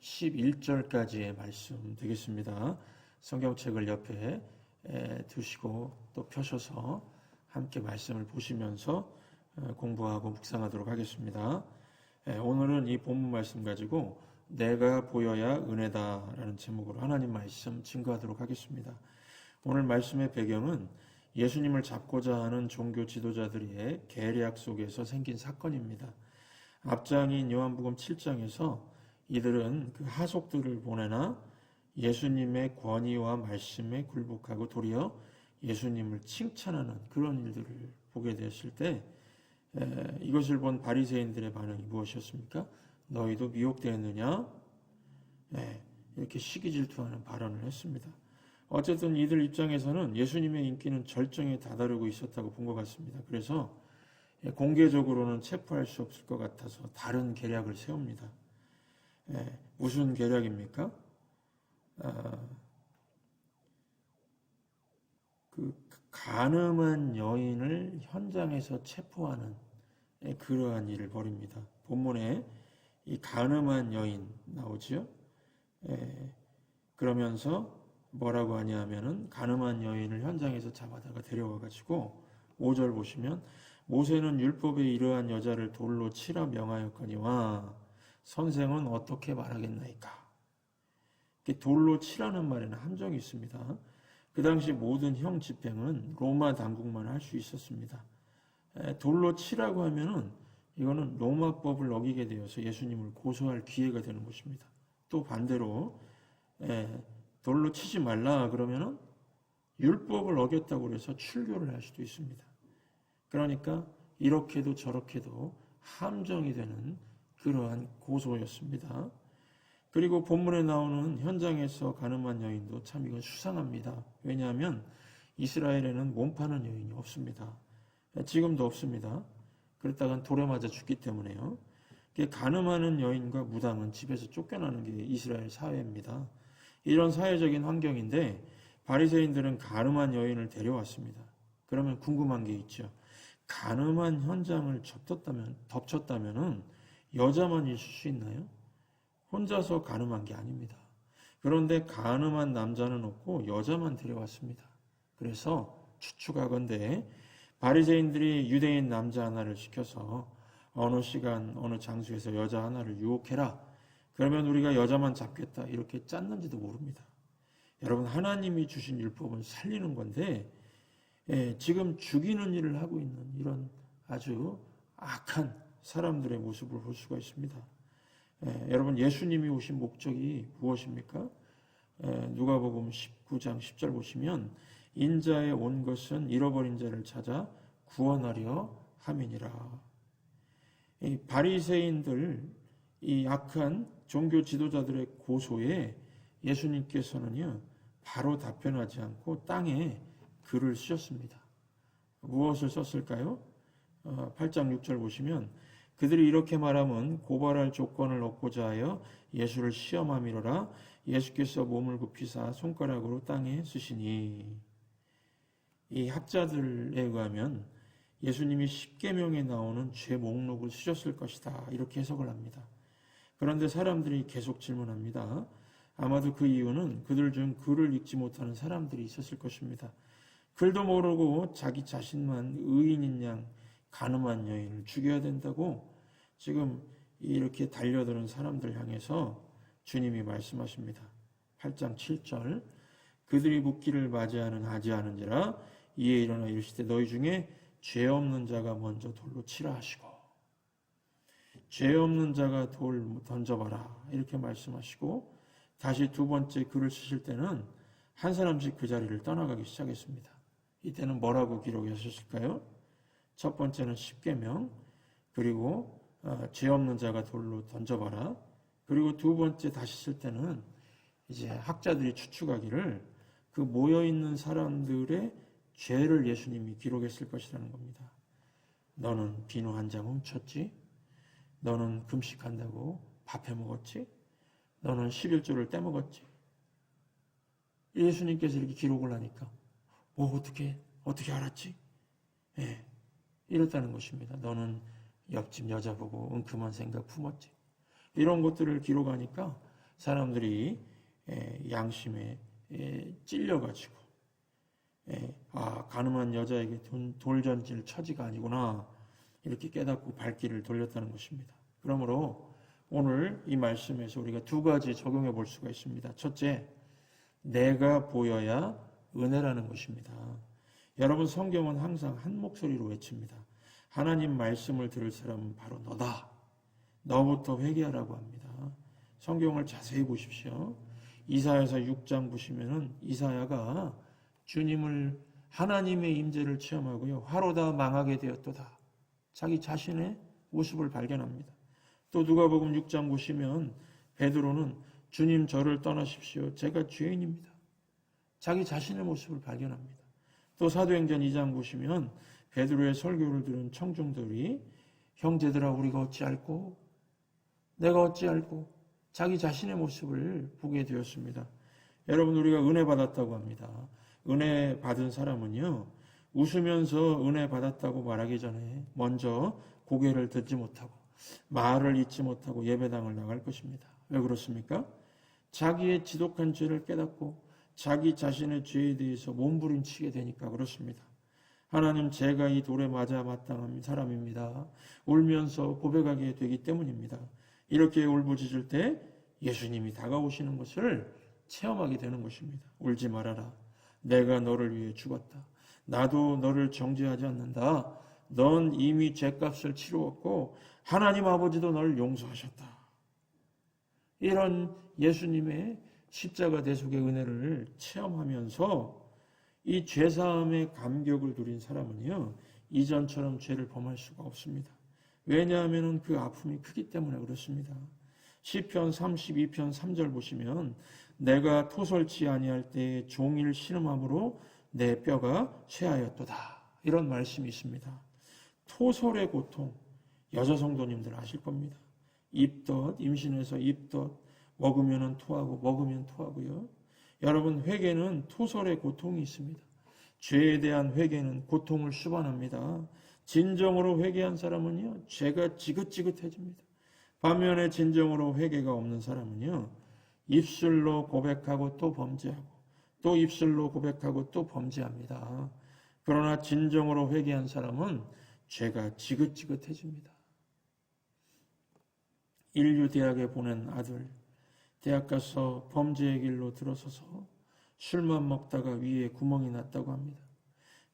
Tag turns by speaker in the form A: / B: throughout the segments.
A: 11절까지의 말씀 되겠습니다. 성경책을 옆에 에, 두시고 또 펴셔서 함께 말씀을 보시면서 어, 공부하고 묵상하도록 하겠습니다. 에, 오늘은 이 본문 말씀 가지고 내가 보여야 은혜다라는 제목으로 하나님 말씀 증거하도록 하겠습니다. 오늘 말씀의 배경은 예수님을 잡고자 하는 종교 지도자들의 계략 속에서 생긴 사건입니다. 앞장인 요한복음 7장에서 이들은 그 하속들을 보내나 예수님의 권위와 말씀에 굴복하고 도리어 예수님을 칭찬하는 그런 일들을 보게 되었을 때 에, 이것을 본 바리새인들의 반응이 무엇이었습니까? 너희도 미혹되었느냐? 에, 이렇게 시기 질투하는 발언을 했습니다. 어쨌든 이들 입장에서는 예수님의 인기는 절정에 다다르고 있었다고 본 것 같습니다. 그래서 공개적으로는 체포할 수 없을 것 같아서 다른 계략을 세웁니다. 예, 무슨 계략입니까? 아, 그 가늠한 여인을 현장에서 체포하는 예, 그러한 일을 벌입니다. 본문에 이 가늠한 여인 나오지요. 예, 그러면서 뭐라고 하냐면은 가늠한 여인을 현장에서 잡아다가 데려와 가지고 5절 보시면 모세는 율법에 이러한 여자를 돌로 치라 명하였거니와 선생은 어떻게 말하겠나이까? 돌로 치라는 말에는 함정이 있습니다. 그 당시 모든 형 집행은 로마 당국만 할 수 있었습니다. 돌로 치라고 하면은 이거는 로마법을 어기게 되어서 예수님을 고소할 기회가 되는 것입니다. 또 반대로 돌로 치지 말라 그러면은 율법을 어겼다고 해서 출교를 할 수도 있습니다. 그러니까 이렇게도 저렇게도 함정이 되는 그러한 고소였습니다. 그리고 본문에 나오는 현장에서 가늠한 여인도 참 이건 수상합니다. 왜냐하면 이스라엘에는 몸 파는 여인이 없습니다. 지금도 없습니다. 그랬다간 돌에 맞아 죽기 때문에요. 가늠하는 여인과 무당은 집에서 쫓겨나는 게 이스라엘 사회입니다. 이런 사회적인 환경인데 바리새인들은 가늠한 여인을 데려왔습니다. 그러면 궁금한 게 있죠. 가늠한 현장을 덮쳤다면 덮쳤다면은 여자만 있을 수 있나요? 혼자서 가늠한 게 아닙니다. 그런데 가늠한 남자는 없고 여자만 데려왔습니다. 그래서 추측하건대 바리새인들이 유대인 남자 하나를 시켜서 어느 시간 어느 장소에서 여자 하나를 유혹해라. 그러면 우리가 여자만 잡겠다 이렇게 짰는지도 모릅니다. 여러분 하나님이 주신 율법은 살리는 건데 예, 지금 죽이는 일을 하고 있는 이런 아주 악한 사람들의 모습을 볼 수가 있습니다. 예, 여러분 예수님이 오신 목적이 무엇입니까? 예, 누가복음 19장 10절 보시면 인자에 온 것은 잃어버린 자를 찾아 구원하려 함이니라. 이 바리새인들 이 악한 종교 지도자들의 고소에 예수님께서는요 바로 답변하지 않고 땅에 글을 쓰셨습니다. 무엇을 썼을까요? 8장 어, 6절 보시면 그들이 이렇게 말하면 고발할 조건을 얻고자 하여 예수를 시험함이로라 예수께서 몸을 굽히사 손가락으로 땅에 쓰시니 이 학자들에 의하면 예수님이 십계명에 나오는 죄 목록을 쓰셨을 것이다 이렇게 해석을 합니다. 그런데 사람들이 계속 질문합니다. 아마도 그 이유는 그들 중 글을 읽지 못하는 사람들이 있었을 것입니다. 글도 모르고 자기 자신만 의인인 양 가늠한 여인을 죽여야 된다고 지금 이렇게 달려드는 사람들 향해서 주님이 말씀하십니다. 8장 7절 그들이 묻기를 맞이하는 하지하는지라 이에 일어나 이르시되 너희 중에 죄 없는 자가 먼저 돌로 치라 하시고 죄 없는 자가 돌 던져봐라 이렇게 말씀하시고 다시 두 번째 글을 쓰실 때는 한 사람씩 그 자리를 떠나가기 시작했습니다. 이때는 뭐라고 기록하셨을까요? 첫 번째는 십계명 그리고 어, 죄 없는 자가 돌로 던져봐라. 그리고 두 번째 다시 쓸 때는 이제 학자들이 추측하기를 그 모여 있는 사람들의 죄를 예수님이 기록했을 것이라는 겁니다. 너는 비누 한 장 훔쳤지? 너는 금식한다고 밥해 먹었지? 너는 11조를 떼먹었지? 예수님께서 이렇게 기록을 하니까 뭐 어떻게 어떻게 알았지? 예, 이렇다는 것입니다. 너는 옆집 여자 보고 은큼한 생각 품었지? 이런 것들을 기록하니까 사람들이 예, 양심에 예, 찔려가지고 예, 아 가늠한 여자에게 돈- 돌전질 처지가 아니구나 이렇게 깨닫고 발길을 돌렸다는 것입니다. 그러므로 오늘 이 말씀에서 우리가 두 가지 적용해 볼 수가 있습니다. 첫째, 내가 보여야 은혜라는 것입니다. 여러분 성경은 항상 한 목소리로 외칩니다. 하나님 말씀을 들을 사람은 바로 너다. 너부터 회개하라고 합니다. 성경을 자세히 보십시오. 이사야서 6장 보시면은 이사야가 주님을 하나님의 임재를 체험하고요. 화로다 망하게 되었도다. 자기 자신의 모습을 발견합니다. 또 누가복음 6장 보시면 베드로는 주님 저를 떠나십시오. 제가 죄인입니다. 자기 자신의 모습을 발견합니다. 또 사도행전 2장 보시면 베드로의 설교를 들은 청중들이 형제들아 우리가 어찌 알고 내가 어찌 알고 자기 자신의 모습을 보게 되었습니다. 여러분 우리가 은혜 받았다고 합니다. 은혜 받은 사람은요 웃으면서 은혜 받았다고 말하기 전에 먼저 고개를 듣지 못하고 말을 잊지 못하고 예배당을 나갈 것입니다. 왜 그렇습니까? 자기의 지독한 죄를 깨닫고 자기 자신의 죄에 대해서 몸부림치게 되니까 그렇습니다. 하나님 제가 이 돌에 맞아 마땅한 사람입니다. 울면서 고백하게 되기 때문입니다. 이렇게 울부짖을 때 예수님이 다가오시는 것을 체험하게 되는 것입니다. 울지 말아라. 내가 너를 위해 죽었다. 나도 너를 정죄하지 않는다. 넌 이미 죄값을 치루었고 하나님 아버지도 너를 용서하셨다. 이런 예수님의 십자가 대속의 은혜를 체험하면서 이 죄사함의 감격을 누린 사람은요 이전처럼 죄를 범할 수가 없습니다. 왜냐하면 그 아픔이 크기 때문에 그렇습니다. 시편 32편 3절 보시면 내가 토설치 아니할 때에 종일 신음함으로 내 뼈가 쇠하였도다. 이런 말씀이 있습니다. 토설의 고통 여자 성도님들 아실 겁니다. 입덧 임신해서 입덧 먹으면은 토하고 먹으면 토하고요. 여러분 회개는 토설의 고통이 있습니다. 죄에 대한 회개는 고통을 수반합니다. 진정으로 회개한 사람은요 죄가 지긋지긋해집니다. 반면에 진정으로 회개가 없는 사람은요 입술로 고백하고 또 범죄하고 또 입술로 고백하고 또 범죄합니다. 그러나 진정으로 회개한 사람은 죄가 지긋지긋해집니다. 인류 대학에 보낸 아들, 대학 가서 범죄의 길로 들어서서 술만 먹다가 위에 구멍이 났다고 합니다.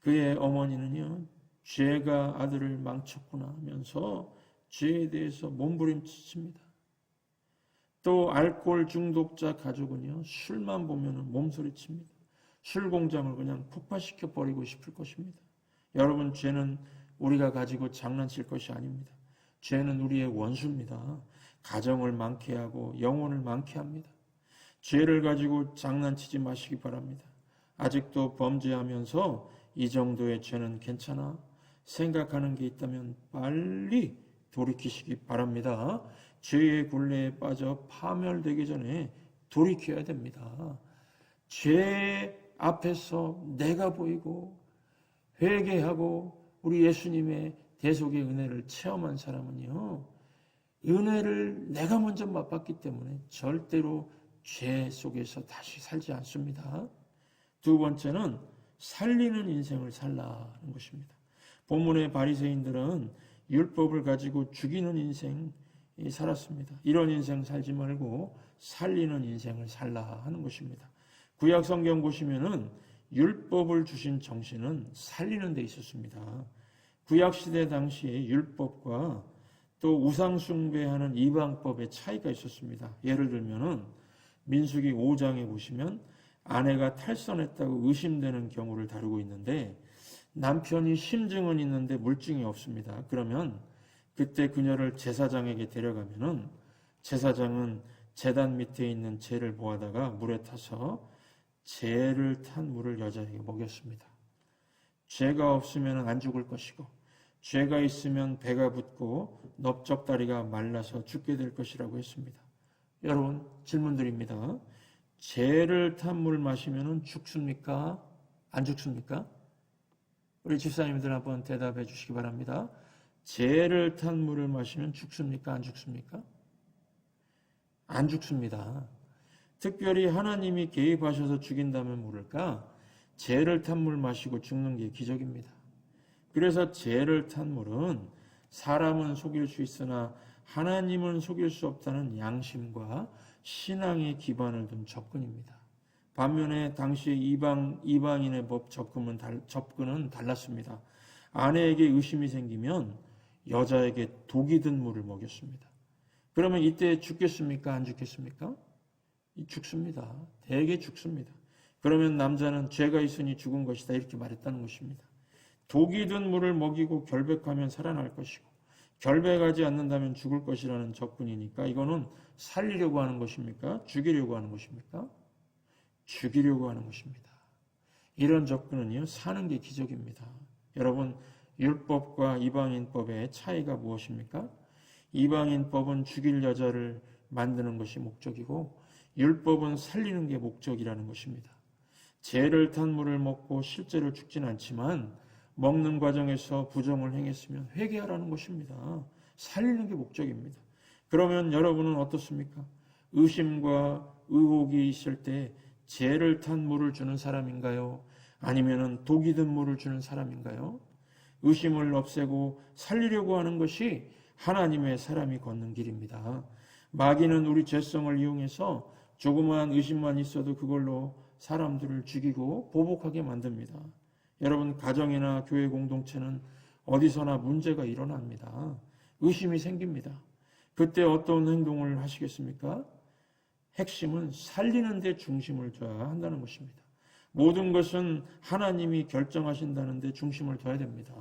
A: 그의 어머니는요, 죄가 아들을 망쳤구나 하면서 죄에 대해서 몸부림치십니다. 또 알코올 중독자 가족은요, 술만 보면 몸소리칩니다. 술 공장을 그냥 폭파시켜 버리고 싶을 것입니다. 여러분, 죄는 우리가 가지고 장난칠 것이 아닙니다. 죄는 우리의 원수입니다. 가정을 망케 하고 영혼을 망케 합니다. 죄를 가지고 장난치지 마시기 바랍니다. 아직도 범죄하면서 이 정도의 죄는 괜찮아 생각하는 게 있다면 빨리 돌이키시기 바랍니다. 죄의 굴레에 빠져 파멸되기 전에 돌이켜야 됩니다. 죄 앞에서 내가 보이고 회개하고 우리 예수님의 대속의 은혜를 체험한 사람은요, 은혜를 내가 먼저 맛봤기 때문에 절대로 죄 속에서 다시 살지 않습니다. 두 번째는 살리는 인생을 살라는 것입니다. 본문의 바리새인들은 율법을 가지고 죽이는 인생 살았습니다. 이런 인생 살지 말고 살리는 인생을 살라 하는 것입니다. 구약 성경 보시면은 율법을 주신 정신은 살리는 데 있었습니다. 구약 시대 당시에 율법과 또 우상 숭배하는 이방법의 차이가 있었습니다. 예를 들면은 민수기 5장에 보시면 아내가 탈선했다고 의심되는 경우를 다루고 있는데 남편이 심증은 있는데 물증이 없습니다. 그러면 그때 그녀를 제사장에게 데려가면은 제사장은 재단 밑에 있는 재를 모아다가 물에 타서 재를 탄 물을 여자에게 먹였습니다. 죄가 없으면 안 죽을 것이고 죄가 있으면 배가 붓고 넓적다리가 말라서 죽게 될 것이라고 했습니다. 여러분 질문드립니다. 죄를 탄 물 마시면 죽습니까? 안 죽습니까? 우리 집사님들 한번 대답해 주시기 바랍니다. 죄를 탄 물을 마시면 죽습니까? 안 죽습니까? 안 죽습니다. 특별히 하나님이 개입하셔서 죽인다면 모를까? 죄를 탄 물 마시고 죽는 게 기적입니다. 그래서 죄를 탄 물은 사람은 속일 수 있으나 하나님은 속일 수 없다는 양심과 신앙의 기반을 둔 접근입니다. 반면에 당시 이방 이방인의 법 접근은 달, 접근은 달랐습니다. 아내에게 의심이 생기면 여자에게 독이 든 물을 먹였습니다. 그러면 이때 죽겠습니까? 안 죽겠습니까? 이 죽습니다. 대개 죽습니다. 그러면 남자는 죄가 있으니 죽은 것이다 이렇게 말했다는 것입니다. 독이 든 물을 먹이고 결백하면 살아날 것이고 결백하지 않는다면 죽을 것이라는 접근이니까 이거는 살리려고 하는 것입니까? 죽이려고 하는 것입니까? 죽이려고 하는 것입니다. 이런 접근은요 사는 게 기적입니다. 여러분 율법과 이방인법의 차이가 무엇입니까? 이방인법은 죽일 여자를 만드는 것이 목적이고 율법은 살리는 게 목적이라는 것입니다. 죄를 탄 물을 먹고 실제로 죽진 않지만 먹는 과정에서 부정을 행했으면 회개하라는 것입니다. 살리는 게 목적입니다. 그러면 여러분은 어떻습니까? 의심과 의혹이 있을 때 죄를 탄 물을 주는 사람인가요? 아니면은 독이 든 물을 주는 사람인가요? 의심을 없애고 살리려고 하는 것이 하나님의 사람이 걷는 길입니다. 마귀는 우리 죄성을 이용해서 조그마한 의심만 있어도 그걸로 사람들을 죽이고 보복하게 만듭니다. 여러분 가정이나 교회 공동체는 어디서나 문제가 일어납니다. 의심이 생깁니다. 그때 어떤 행동을 하시겠습니까? 핵심은 살리는 데 중심을 둬야 한다는 것입니다. 모든 것은 하나님이 결정하신다는 데 중심을 둬야 됩니다.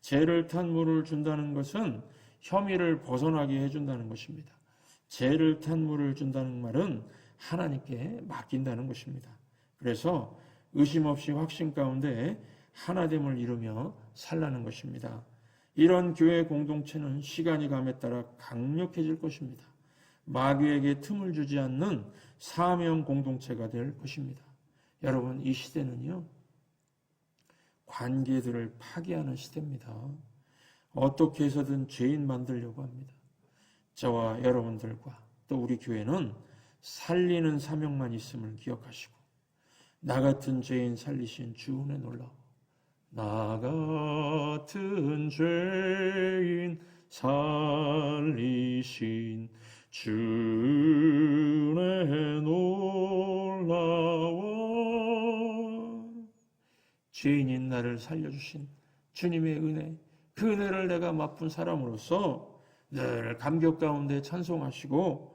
A: 죄를 탄 물을 준다는 것은 혐의를 벗어나게 해준다는 것입니다. 죄를 탄 물을 준다는 말은 하나님께 맡긴다는 것입니다. 그래서 의심 없이 확신 가운데 하나됨을 이루며 살라는 것입니다. 이런 교회 공동체는 시간이 감에 따라 강력해질 것입니다. 마귀에게 틈을 주지 않는 사명 공동체가 될 것입니다. 여러분, 이 시대는요, 관계들을 파괴하는 시대입니다. 어떻게 해서든 죄인 만들려고 합니다. 저와 여러분들과 또 우리 교회는 살리는 사명만 있음을 기억하시고, 나 같은 죄인 살리신 주 은혜 놀라워. 나 같은 죄인 살리신 주 은혜 놀라워. 죄인인 나를 살려주신 주님의 은혜, 그 은혜를 내가 맛본 사람으로서 늘 감격 가운데 찬송하시고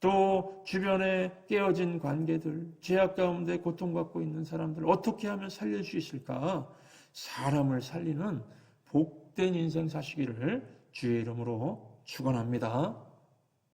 A: 또 주변에 깨어진 관계들, 죄악 가운데 고통받고 있는 사람들 어떻게 하면 살릴 수 있을까? 사람을 살리는 복된 인생 사시기를 주의 이름으로 축원합니다.